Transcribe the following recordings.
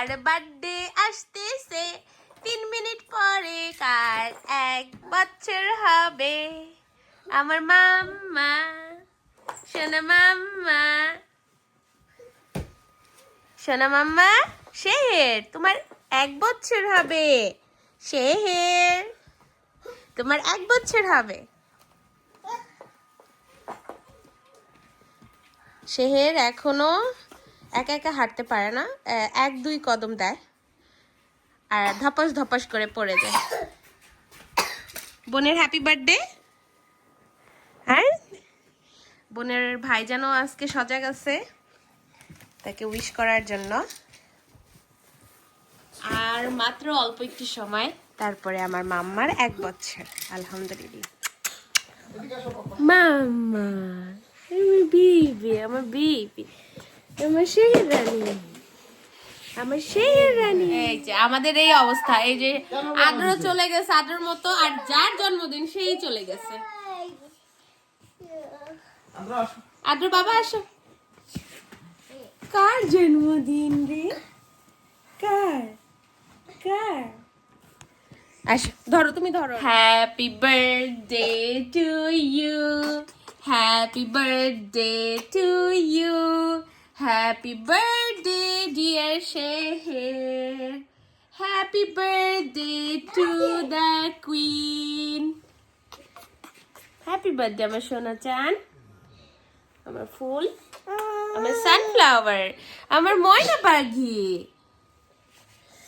কার birthday আসতেছে। তিন minute পরে কার এক বছর হবে? আমার মাম্মা সোনা মাম্মা। সোনা মাম্মা, শেহের, তোমার এক বছর হবে। শেহের, তোমার এক বছর হবে। শেহের এখনও একা একা হাঁটতে পারে না এক দুই কদম দেয় আর ধপাস ধপাস করে পড়ে যায়। বোনের হ্যাপি বার্থডে আর? বোনের ভাইজানও আজকে সজাগ আছে তাকে উইশ করার জন্য। আর মাত্র অল্প একটু সময় তারপরে আমার মাম্মার এক বছর। আলহামদুলিল্লাহ। মাম্মা আমার বিবি আমার বিবি। আমার শেহের রানী। আমার শেহের রানী। এই যে আমাদের এই অবস্থা এই যে আদ্র চলে গেছে আদ্রর মতো আর যার জন্মদিন সেই চলে গেছে। আদ্র বাবা আসো। কার জন্মদিন রে? কার? কার? আসো ধরো তুমি ধরো। Happy birthday to you happy birthday to you happy birthday dear Sheher happy birthday to the queen happy birthday আমার সোনা চান। আমার ফুল। আমার সানফ্লাওয়ার আমার ময়না পাখি।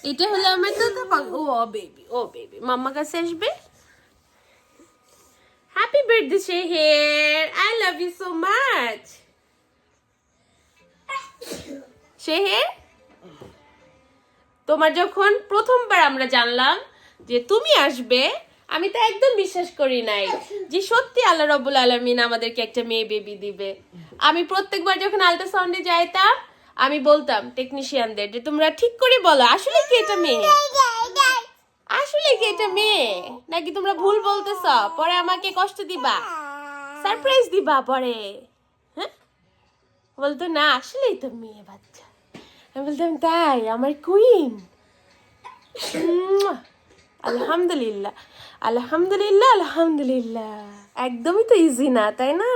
এটা হলো আমার তো ও বেবি ও বেবি মাম্মা কাছে আসবে। Happy birthday Sheher I love you so much Sheher তোমার যখন প্রথমবার আমরা জানলাম যে তুমি আসবে, আমি তো একদম বিশ্বাস করি নাই যে সত্যি আল্লাহ রব্বুল আলমিন আমাদেরকে একটা মেয়ে বেবি দিবে। আমি প্রত্যেকবার যখন আল্ট্রাসাউন্ডে যাইতাম, আমি বলতাম টেকনিশিয়ানদের যে, তোমরা ঠিক করে বলো, আসলে কি এটা মেয়ে? আসলে কি এটা মেয়ে? নাকি তোমরা ভুল বলতেছ? পরে আমাকে কষ্ট দিবা? সারপ্রাইজ দিবা পরে। বলতো, না, আসলেই তো মেয়ে বাচ্চা। আমি বলতাম, তাই, আমার কুইন আলহামদুলিল্লাহ আলহামদুলিল্লাহ আলহামদুলিল্লাহ। একদমই তো ইজি না, তাই না?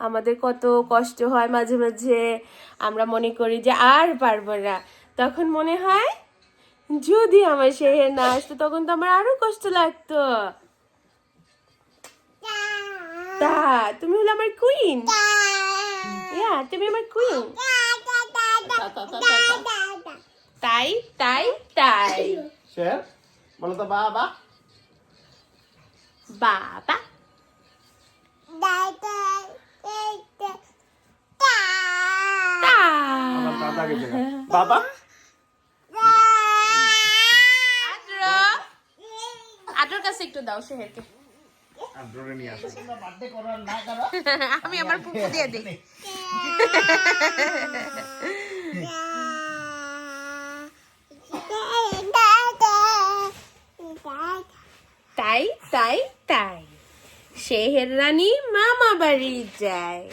আমাদের কত কষ্ট হয় মাঝে মাঝে। আমরা মনে করি যে আর পারব না। তখন মনে হয়, যদি আমার শেহের না আসতো, তখন তো আমার আরও কষ্ট লাগতো। তা, তুমি হলো আমার কুইন ইয়া তুমি আমার কুইন তাই তাই তাই শের বলো তো বাবা বাবা দাদা বাবা আদ্র আদ্রর কাছে একটু দাও শেহেরকে আমি আমার পুপু দিয়ে দিই। তাই তাই তাই। শেহের রানী মামা বাড়ি যায়।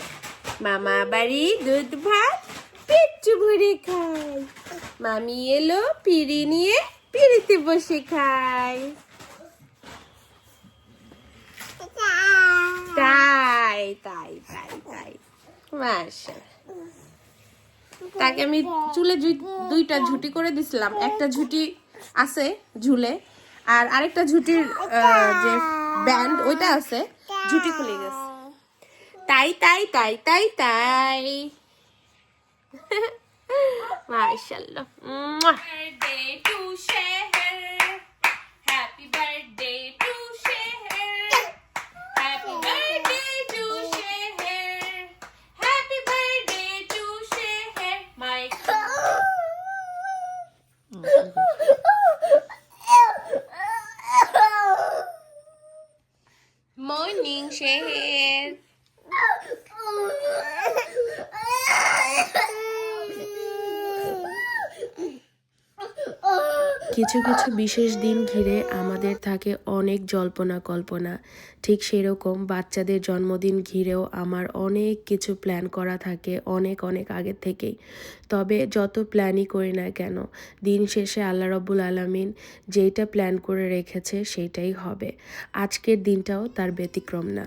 মামা বাড়ি দুধ ভাত পেট্টু ভরে খায়। মামি এলো পিড়ি নিয়ে পিড়িতে বসে খায়। তাই তাই তাই তাই। মাশা তাকে আমি চুলে দুইটা ঝুটি করে দিছিলাম। একটা ঝুটি আছে ঝুলে, আর আরেকটা ঝুটির যে ব্যান্ড, ওইটা আছে, ঝুটি খুলে গেছে। তাই তাই তাই তাই তাই। Sheher happy birthday share. কিছু কিছু বিশেষ দিন ঘিরে আমাদের থাকে অনেক জল্পনা কল্পনা। ঠিক সেরকম বাচ্চাদের জন্মদিন ঘিরেও আমার অনেক কিছু প্ল্যান করা থাকে অনেক অনেক আগের থেকেই। তবে যত প্ল্যানই করি না কেন, দিন শেষে আল্লাহ রব্বুল আলমিন যেইটা প্ল্যান করে রেখেছে সেইটাই হবে। আজকের দিনটাও তার ব্যতিক্রম না।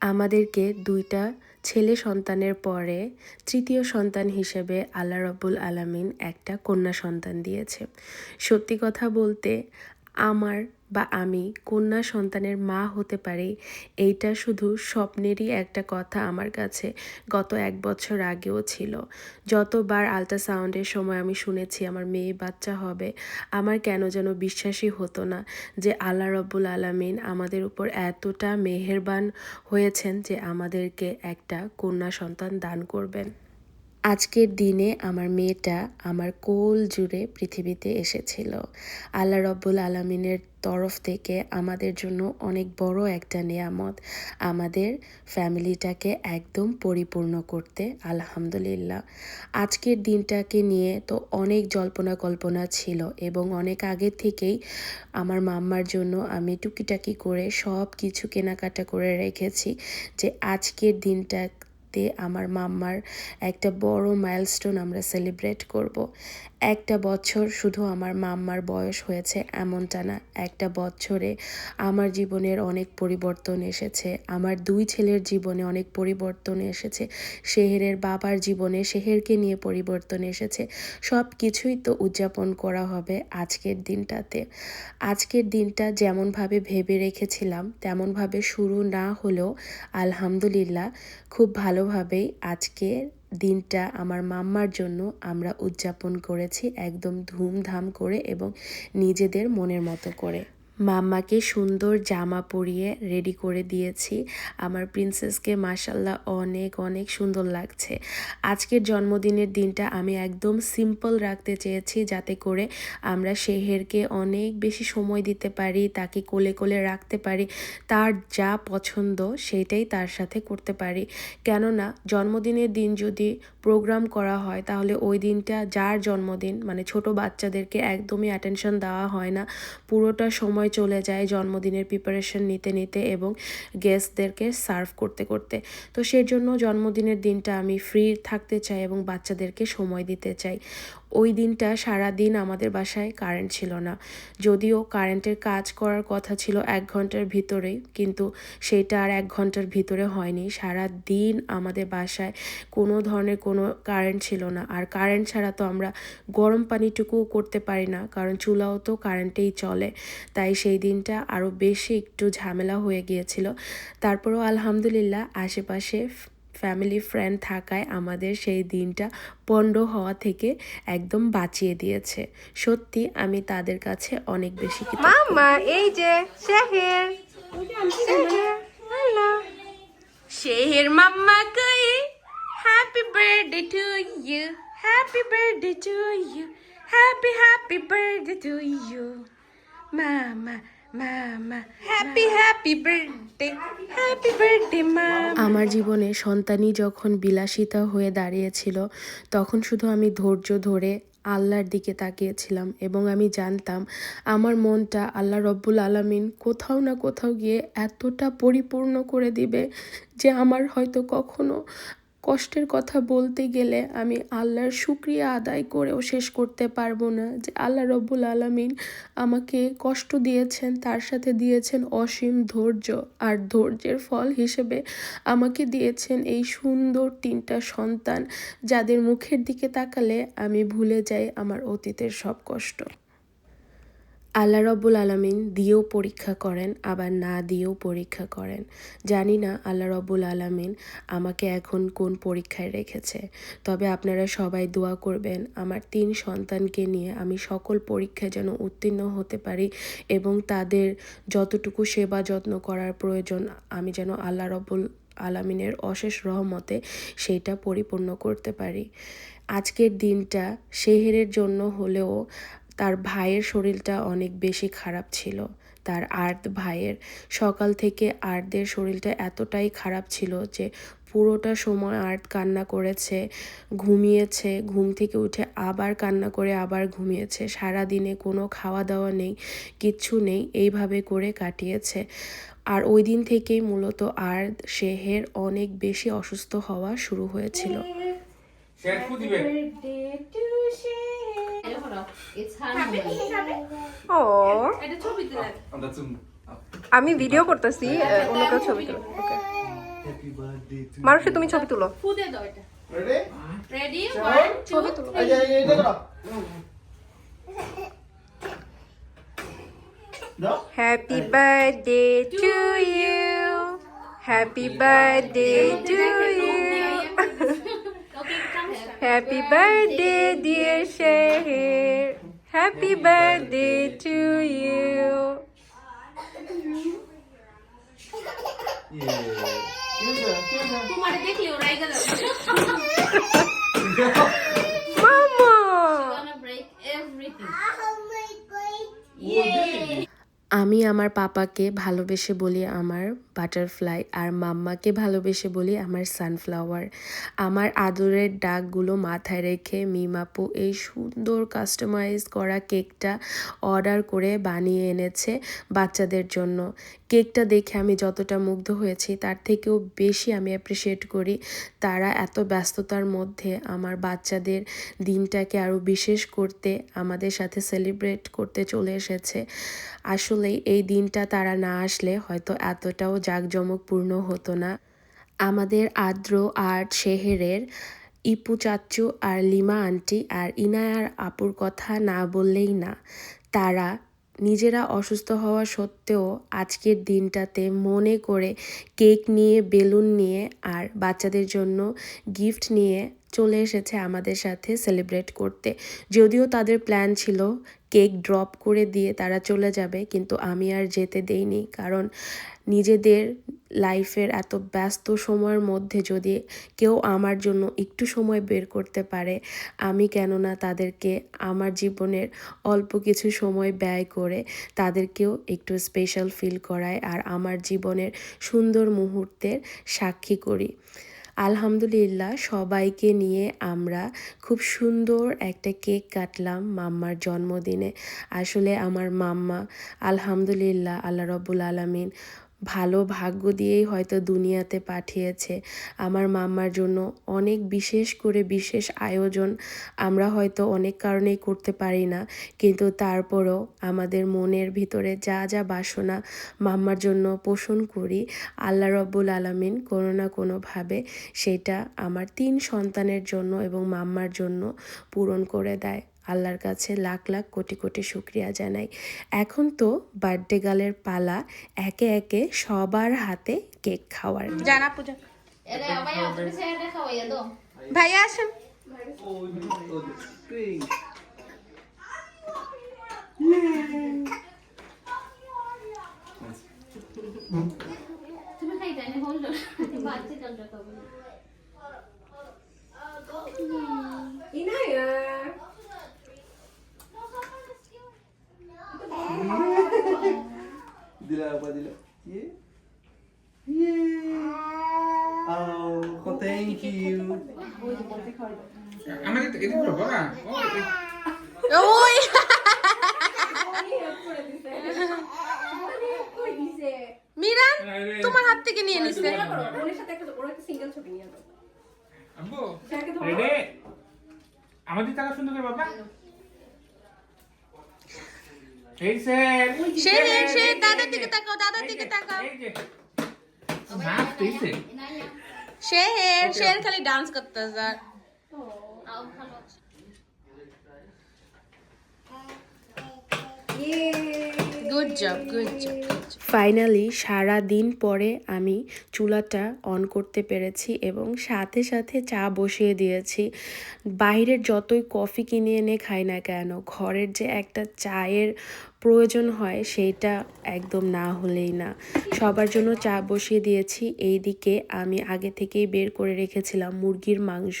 আমাদেরকে দুইটা ছেলে সন্তানের পরে তৃতীয় সন্তান হিসেবে আল্লাহ রব্বুল আলামিন একটা কন্যা সন্তান দিয়েছে। সত্যি কথা বলতে, আমার বা আমি কন্যা সন্তানের মা হতে পারি, এইটা শুধু স্বপ্নেরই একটা কথা আমার কাছে গত এক বছর আগেও ছিল। যতবার আল্ট্রাসাউন্ডের সময় আমি শুনেছি আমার মেয়ে বাচ্চা হবে, আমার কেন যেন বিশ্বাসই হতো না যে আল্লাহ রব্বুল আলামিন আমাদের উপর এতটা মেহেরবান হয়েছেন যে আমাদেরকে একটা কন্যা সন্তান দান করবেন। আজকের দিনে আমার মেয়েটা আমার কোল জুড়ে পৃথিবীতে এসেছিল। আল্লাহ রব্বুল আলমিনের তরফ থেকে আমাদের জন্য অনেক বড় একটা নেয়ামত। আমাদের ফ্যামিলিটাকে একদম পরিপূর্ণ করতে, আলহামদুলিল্লাহ। আজকের দিনটাকে নিয়ে তো অনেক জল্পনা কল্পনা ছিল এবং অনেক আগে থেকেই আমার মাম্মার জন্য আমি টুকিটাকি করে সব কিছু কেনাকাটা করে রেখেছি যে আজকের দিনটা তে আমার মাম্মার একটা বড় মাইলস্টোন আমরা সেলিব্রেট করব। একটা বছর শুধু আমার মাম্মার বয়স হয়েছে এমনটা না, একটা বছরে আমার জীবনের অনেক পরিবর্তন এসেছে, আমার দুই ছেলের জীবনে অনেক পরিবর্তন এসেছে, শেহেরের বাবার জীবনে শেহেরকে নিয়ে পরিবর্তন এসেছে সব কিছুই তো উদযাপন করা হবে আজকের দিনটাতে আজকের দিনটা যেমনভাবে ভেবে রেখেছিলাম, তেমনভাবে শুরু না হলেও আলহামদুলিল্লাহ খুব ভালোভাবেই আজকে দিনটা আমার মাম্মার জন্য আমরা উদযাপন করেছি একদম ধুমধাম করে এবং নিজেদের মনের মতো করে। মাম্মাকে সুন্দর জামা পরিয়ে রেডি করে দিয়েছি। আমার প্রিন্সেসকে মাসাল্লাহ অনেক অনেক সুন্দর লাগছে। আজকের জন্মদিনের দিনটা আমি একদম সিম্পল রাখতে চেয়েছি যাতে করে আমরা শেহেরকে অনেক বেশি সময় দিতে পারি, তাকে কোলে কোলে রাখতে পারি, তার যা পছন্দ সেইটাই তার সাথে করতে পারি। কেননা, জন্মদিনের দিন যদি প্রোগ্রাম করা হয়, তাহলে ওই দিনটা যার জন্মদিন মানে ছোট বাচ্চাদেরকে একদমই অ্যাটেনশন দেওয়া হয় না। পুরোটা সময় চলে যায় জন্মদিনের প্রিপারেশন নিতে নিতে এবং গেস্টদেরকে সার্ভ করতে করতে। তো সেই জন্য জন্মদিনের দিনটা আমি ফ্রি থাকতে চাই এবং বাচ্চাদেরকে সময় দিতে চাই। ওই দিনটা সারা দিন আমাদের বাসায় কারেন্ট ছিল না। যদিও কারেন্টের কাজ করার কথা ছিল এক ঘণ্টার ভিতরেই কিন্তু সেটা আর এক ঘণ্টার ভিতরে হয়নি। সারা দিন আমাদের বাসায় কোনো ধরনের কোনো কারেন্ট ছিল না। আর কারেন্ট ছাড়া তো আমরা গরম পানিটুকুও করতে পারি না, কারণ চুলাও তো কারেন্টেই চলে। তাই সেই দিনটা আরও বেশি একটু ঝামেলা হয়ে গিয়েছিল। তারপরেও আলহামদুলিল্লাহ, আশেপাশে ফ্যামিলি ফ্রেন্ড থাকায় আমাদের সেই দিনটা পণ্ড হওয়া থেকে একদম বাঁচিয়ে দিয়েছে। সত্যি, আমি তাদের কাছে অনেক বেশি মামা, এই যে, শেহের। শেহের মাম্মা কই? Happy birthday to you happy birthday to you happy happy birthday to you mama mama happy happy birthday happy birthday mama আমার জীবনে সন্তানই যখন বিলাসিতা হয়ে দাঁড়িয়েছিল তখন শুধু আমি ধৈর্য ধরে আল্লাহর দিকে তাকিয়েছিলাম এবং আমি জানতাম আমার মনটা আল্লাহ রব্বুল আলামিন কোথাও না কোথাও গিয়ে এতটা পরিপূর্ণ করে দিবে যে আমার হয়তো কখনো কষ্টের কথা বলতে গেলে আমি আল্লাহর শুক্রিয়া আদায় করেও শেষ করতে পারব না যে আল্লাহ রব্বুল আলামিন আমাকে কষ্ট দিয়েছেন, তার সাথে দিয়েছেন অসীম ধৈর্য। আর ধৈর্যের ফল হিসেবে আমাকে দিয়েছেন এই সুন্দর তিনটা সন্তান, যাদের মুখের দিকে তাকালে আমি ভুলে যাই আমার অতীতের সব কষ্ট। আল্লাহ রব্বুল আলমিন দিয়েও পরীক্ষা করেন, আবার না দিয়েও পরীক্ষা করেন। জানি না আল্লাহ রব্বুল আলমিন আমাকে এখন কোন পরীক্ষায় রেখেছে। তবে আপনারা সবাই দোয়া করবেন, আমার তিন সন্তানকে নিয়ে আমি সকল পরীক্ষায় যেন উত্তীর্ণ হতে পারি এবং তাদের যতটুকু সেবা যত্ন করার প্রয়োজন, আমি যেন আল্লাহ রব্বুল আলামিনের অশেষ রহমতে সেইটা পরিপূর্ণ করতে পারি। আজকের দিনটা শেহেরের জন্য হলেও তার ভাইয়ের শরীরটা অনেক বেশি খারাপ ছিল। তার আর্ট ভাইয়ের সকাল থেকে আর্টদের শরীরটা এতটাই খারাপ ছিল যে পুরোটা সময় আর্ট কান্না করেছে, ঘুমিয়েছে, ঘুম থেকে উঠে আবার কান্না করে আবার ঘুমিয়েছে। সারা দিনে কোনো খাওয়া দাওয়া নেই, কিচ্ছু নেই, এইভাবে করে কাটিয়েছে। আর ওই দিন থেকেই মূলত আর শেহের অনেক বেশি অসুস্থ হওয়া শুরু হয়েছিল শেয়ার কু দিবে It's harmony. ও আমি ভিডিও করতেছি অন্য কেউ ছবি তুলো ওকে মানুষে তুমি ছবি তুলো। ফুদে দাও এটা রেডি রেডি ওয়ান ছবি তুলো। এই যে এই যে করো দাও happy birthday happy birthday to you কি হয়েছে? কি হয়েছে? তোমার দেখলে ওরা এগা আমার পাপাকে ভালোবেসে বলি আমার বাটারফ্লাই, আর মাম্মাকে ভালোবেসে বলি আমার সানফ্লাওয়ার। আমার আদরের ডাকগুলো মাথায় রেখে মিমাপু এই সুন্দর কাস্টমাইজ করা কেকটা অর্ডার করে বানিয়ে এনেছে বাচ্চাদের জন্য। কেকটা দেখে আমি যতটা মুগ্ধ হয়েছি, তার থেকেও বেশি আমি অ্যাপ্রিসিয়েট করি। তারা এত ব্যস্ততার মধ্যে আমার বাচ্চাদের দিনটাকে আরও বিশেষ করতে আমাদের সাথে সেলিব্রেট করতে চলে এসেছে। আসলেই এই দিনটা তারা না আসলে হয়তো এতটাও জাঁকজমকপূর্ণ হতো না। আমাদের আদ্র আর্ট শেহেরের ইপু চাচ্চু আর লিমা আন্টি আর ইনায়ার আপুর কথা না বললেই না। তারা নিজেরা অসুস্থ হওয়া সত্ত্বেও আজকের দিনটাতে মনে করে কেক নিয়ে, বেলুন নিয়ে আর বাচ্চাদের জন্য গিফট নিয়ে চলে এসেছে আমাদের সাথে সেলিব্রেট করতে। যদিও তাদের প্ল্যান ছিল কেক ড্রপ করে দিয়ে তারা চলে যাবে, কিন্তু আমি আর যেতে দেইনি। কারণ নিজেদের লাইফের এত ব্যস্ত সময়ের মধ্যে যদি কেউ আমার জন্য একটু সময় বের করতে পারে, আমি কেননা তাদেরকে আমার জীবনের অল্প কিছু সময় ব্যয় করে তাদেরকেও একটু স্পেশাল ফিল করায় আর আমার জীবনের সুন্দর মুহূর্তের সাক্ষী করি। আলহামদুলিল্লাহ, সবাইকে নিয়ে আমরা খুব সুন্দর একটা কেক কাটলাম মাম্মার জন্মদিনে। আসলে আমার মাম্মা, আলহামদুলিল্লাহ, আল্লাহ রব্বুল আলমিন ভালো ভাগ্য দিয়েই হয়তো দুনিয়াতে পাঠিয়েছে। আমার মাম্মার জন্য অনেক বিশেষ করে বিশেষ আয়োজন আমরা হয়তো অনেক কারণেই করতে পারি না, কিন্তু তারপরও আমাদের মনের ভিতরে যা যা বাসনা মাম্মার জন্য পোষণ করি, আল্লাহ রব্বুল আলমিন কোনো না কোনোভাবে সেটা আমার তিন সন্তানের জন্য এবং মাম্মার জন্য পূরণ করে দেয়। আল্লাহর কাছে লাখ লাখ কোটি কোটি শুক্রিয়া জানাই। এখন তো বার্থডে গালের পালা একে একে সবার হাতে কেক খাওয়ার। জানা পূজা. ভাইয়া আসেন খাইতে নি হল বাচ্চা চলতে তো দিলা আপা দিলা ইয়ে ইয়ে Oh, thank you. আমাকে তো এদিকে করো বাবা ও ওই মিরান তোমার হাত থেকে নিয়ে নিছে আব্বু রেডি আমাদের টাকা সুন্দর করে বাবা এই স্যার সে সে দাদার দিকে তাকাও দাদার দিকে তাকাও দিছে শের শের খালি ডান্স করতে স্যার ফাইনালি সারা দিন পরে আমি চুলাটা অন করতে পেরেছি এবং সাথে সাথে চা বসিয়ে দিয়েছি। বাইরের যতই কফি কিনে এনে খাই না কেন, ঘরের যে একটা চায়ের প্রয়োজন হয় সেইটা একদম না হলেই না। সবার জন্য চা বসিয়ে দিয়েছি, এই দিকে আমি আগে থেকেই বের করে রেখেছিলাম মুরগির মাংস।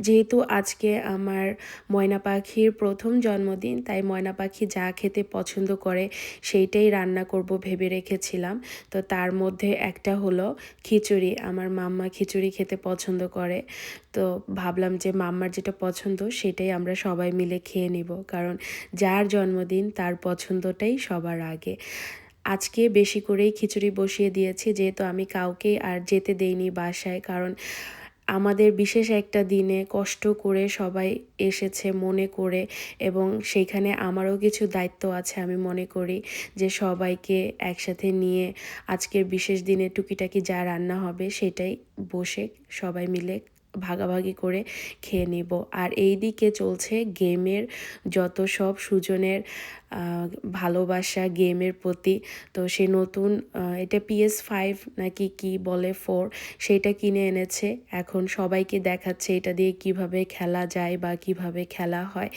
যেহেতু আজকে আমার ময়না পাখির প্রথম জন্মদিন, তাই ময়না পাখি যা খেতে পছন্দ করে সেইটাই রান্না করব ভেবে রেখেছিলাম। তো তার মধ্যে একটা হলো খিচুড়ি, আমার মাম্মা খিচুড়ি খেতে পছন্দ করে। তো ভাবলাম যে মাম্মার যেটা পছন্দ সেটাই আমরা সবাই মিলে খেয়ে নিব। কারণ যার জন্মদিন তার পছন্দটাই সবার আগে। আজকে বেশি করেই খিচুড়ি বসিয়ে দিয়েছি, যেহেতু আমি কাউকে আর যেতে দেইনি বাসায়। কারণ আমাদের বিশেষ একটা দিনে কষ্ট করে সবাই এসেছে মনে করে এবং সেইখানে আমারও কিছু দায়িত্ব আছে আমি মনে করি যে সবাইকে একসাথে নিয়ে আজকের বিশেষ দিনে টুকিটাকি যা রান্না হবে সেটাই বসে সবাই মিলে ভাগাভাগি করে খেয়ে নিব। আর এই দিকে চলছে গেমের যত সব সুজনের ভালোবাসা গেমের প্রতি। তো সে নতুন এটা পিএস ফাইভ নাকি কি বলে ফোর সেটা কিনে এনেছে। এখন সবাইকে দেখাচ্ছে এটা দিয়ে কীভাবে খেলা যায় বা কীভাবে খেলা হয়।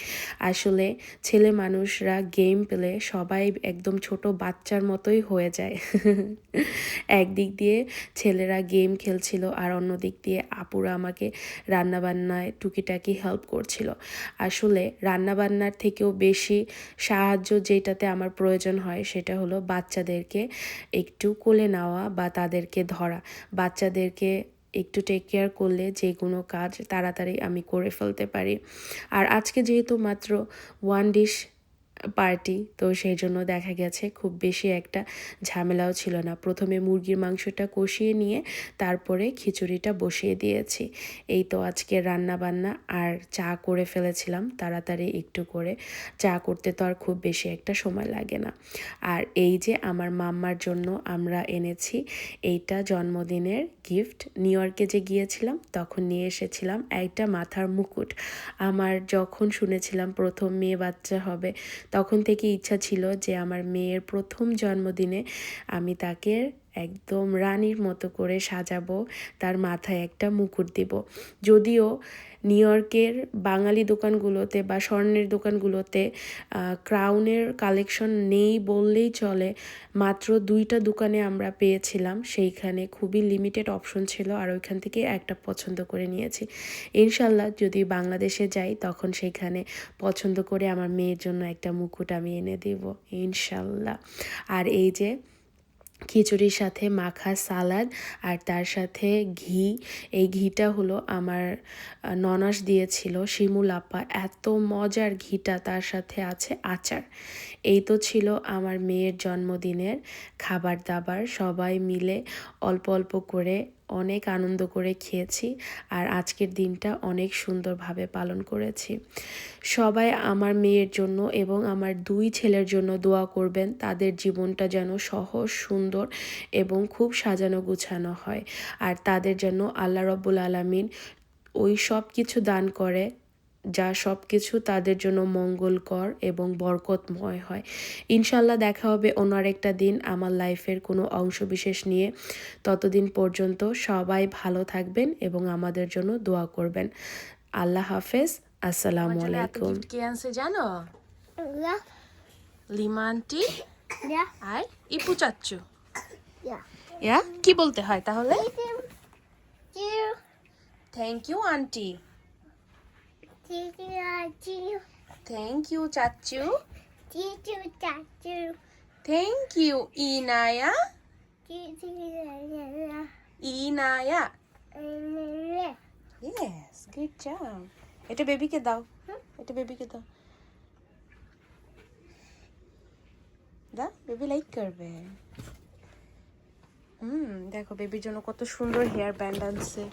আসলে ছেলে মানুষরা গেম পেলে সবাই একদম ছোট বাচ্চার মতোই হয়ে যায়। একদিক দিয়ে ছেলেরা গেম খেলছিল আর অন্য দিক দিয়ে আপুরা আমাকে রান্নাবান্নায় টুকিটাকি হেল্প করছিল। আসলে রান্নাবান্নার থেকেও বেশি সাহায্য যেটাতে আমার প্রয়োজন হয় সেটা হলো বাচ্চাদেরকে একটু কোলে নেওয়া বা তাদেরকে ধরা। বাচ্চাদেরকে একটু টেক কেয়ার করলে যে কোনো কাজ তাড়াতাড়ি আমি করে ফেলতে পারি। আর আজকে যেহেতু মাত্র ওয়ান ডিশ পার্টি, তো সেই জন্য দেখা গেছে খুব বেশি একটা ঝামেলাও ছিল না। প্রথমে মুরগির মাংসটা কষিয়ে নিয়ে তারপরে খিচুড়িটা বসিয়ে দিয়েছি। এই তো আজকে রান্না বান্না আর চা করে ফেলেছিলাম, তাড়াতাড়ি একটু করে। চা করতে তো আর খুব বেশি একটা সময় লাগে না। আর এই যে আমার মাম্মার জন্য আমরা এনেছি, এইটা জন্মদিনের গিফট নিউ ইয়র্কে যে গিয়েছিলাম, তখন নিয়ে এসেছিলাম একটা মাথার মুকুট। আমার যখন শুনেছিলাম প্রথম মেয়ে বাচ্চা হবে তখন থেকে ইচ্ছা ছিল যে আমার মেয়ের প্রথম জন্মদিনে আমি তাকে একদম রানীর মতো করে সাজাবো, তার মাথায় একটা মুকুট দিব। যদিও নিউ ইয়র্কের বাঙালি দোকানগুলোতে বা স্বর্ণের দোকানগুলোতে ক্রাউনের কালেকশন নেই বললেই চলে। মাত্র দুইটা দোকানে আমরা পেয়েছিলাম, সেইখানে খুবই লিমিটেড অপশন ছিল আর ওইখান থেকে একটা পছন্দ করে নিয়েছি। ইনশাল্লাহ যদি বাংলাদেশে যাই, তখন সেইখানে পছন্দ করে আমার মেয়ের জন্য একটা মুকুট আমি এনে দেব ইনশাল্লাহ আর এই যে খিচুড়ির সাথে মাখা সালাদ আর তার সাথে ঘি। এই ঘিটা হলো আমার ননাস দিয়েছিল শিমুল আপা। এত মজার ঘিটা তার সাথে আছে আচার। এই তো ছিল আমার মেয়ের জন্মদিনের খাবার দাবার। সবাই মিলে অল্প অল্প করে অনেক আনন্দ করে খেয়েছি আর আজকের দিনটা অনেক সুন্দরভাবে পালন করেছি। সবাই আমার মেয়ের জন্য এবং আমার দুই ছেলের জন্য দোয়া করবেন, তাদের জীবনটা যেন সহজ, সুন্দর এবং খুব সাজানো গুছানো হয়। আর তাদের যেন আল্লাহ রব্বুল আলমিন ওই সব কিছু দান করে যা সব কিছু তাদের জন্য মঙ্গলকর এবং বরকতময় হয়। ইনশাল্লাহ দেখা হবে অন্য আরেকটা দিন আমার লাইফের কোনো অংশ বিশেষ নিয়ে। ততদিন পর্যন্ত সবাই ভালো থাকবেন এবং আমাদের জন্য দোয়া করবেন। আল্লাহ হাফেজ। আসসালামু আলাইকুম। কে আনছে জানো? Yeah, লিমা আন্টি yeah, আর ইপু চাচ্চু. ইয়া? কি বলতে হয় তাহলে? Thank you aunty. Thank you two, thank you Inaya Inaya yes good job এটা বেবিকে দাও। এটা বেবিকে দাও। দা বেবি লাইক করবে। হুম দেখো বেবির জন্য কত সুন্দর হেয়ার ব্যান্ড আনছে।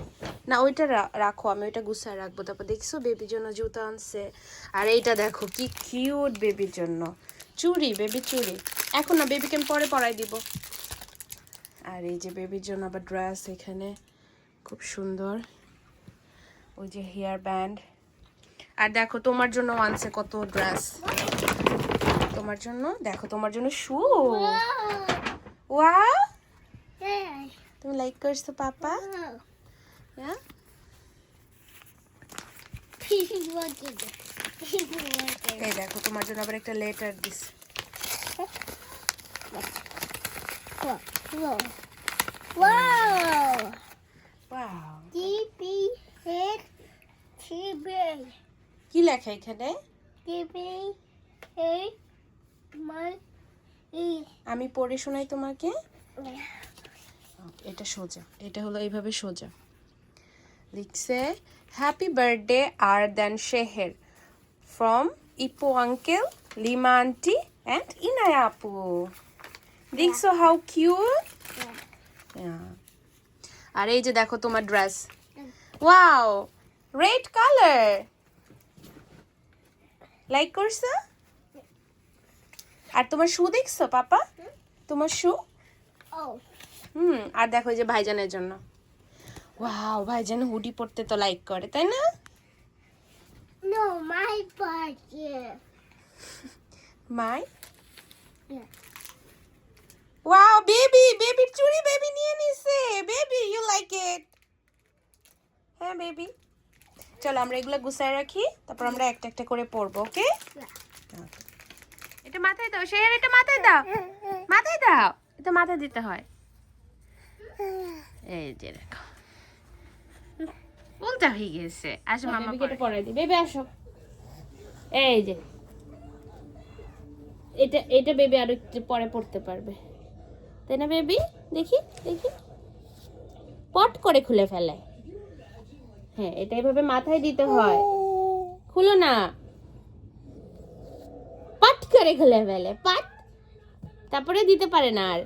না ওইটা রাখো আমি ওইটা গুছায় রাখব। তারপর দেখছ বেবির জন্য জুতো আনছে। আর এইটা দেখো কি কিউট বেবির জন্য। চুড়ি বেবি চুড়ি। এখন না বেবিকে আমি পরে পরাই দিব। আর এই যে বেবির জন্য আবার ড্রেস এখানে খুব সুন্দর। ওই যে হেয়ার ব্যান্ড আর দেখো তোমার জন্য আনছে কত ড্রেস তোমার জন্য? দেখো তোমার জন্য শু ওয়া. তুমি লাইক করছ পাপা? এই দেখো তোমার জন্য আবার একটা লেটার দিস কি লেখে এখানে আমি পড়ে শোনাই তোমাকে? এটা সোজা। এটা হলো এইভাবে সোজা। লিখছে হ্যাপি বার্থডে আর then Sheher from Ipoh uncle Lima aunty and Inaya আপু দেখছ হাউ কিউট আর এই যে দেখো তোমার dress wow red colour like করছ আর তোমার শু দেখছ পাপা তোমার শু. হুম আর দেখো এই যে ভাইজানের জন্য ওয়াও ভাইজান হুডি পড়তে তো লাইক করে তাই না? No, my birthday. My wow baby বেবির চুড়ি বেবি নিয়ে নিছে। বেবি ইউ লাইক ইট হ্যাঁ বেবি চলো আমরা এগুলো গুছায় রাখি তারপর আমরা একটা একটা করে পরবো ওকে এটা মাথায় দাও শেয়ার এটা মাথায় দাও। মাথায় দাও এটা মাথায় দিতে হয়। এই যে দেখো। উল্টা হয়ে গেছে আসো মামা কেটে পড়াই দি বেবি আসো। এই যে। এটা এটা বেবি আরও একটু পরে পড়তে পারবে। তাই না বেবি? দেখি দেখি। পট করে খুলে ফেলে। হ্যাঁ এটা এভাবে মাথায় দিতে হয়। খুলো না। পাট করে খুলে ফেলে পাট। তারপরে দিতে পারে না আর।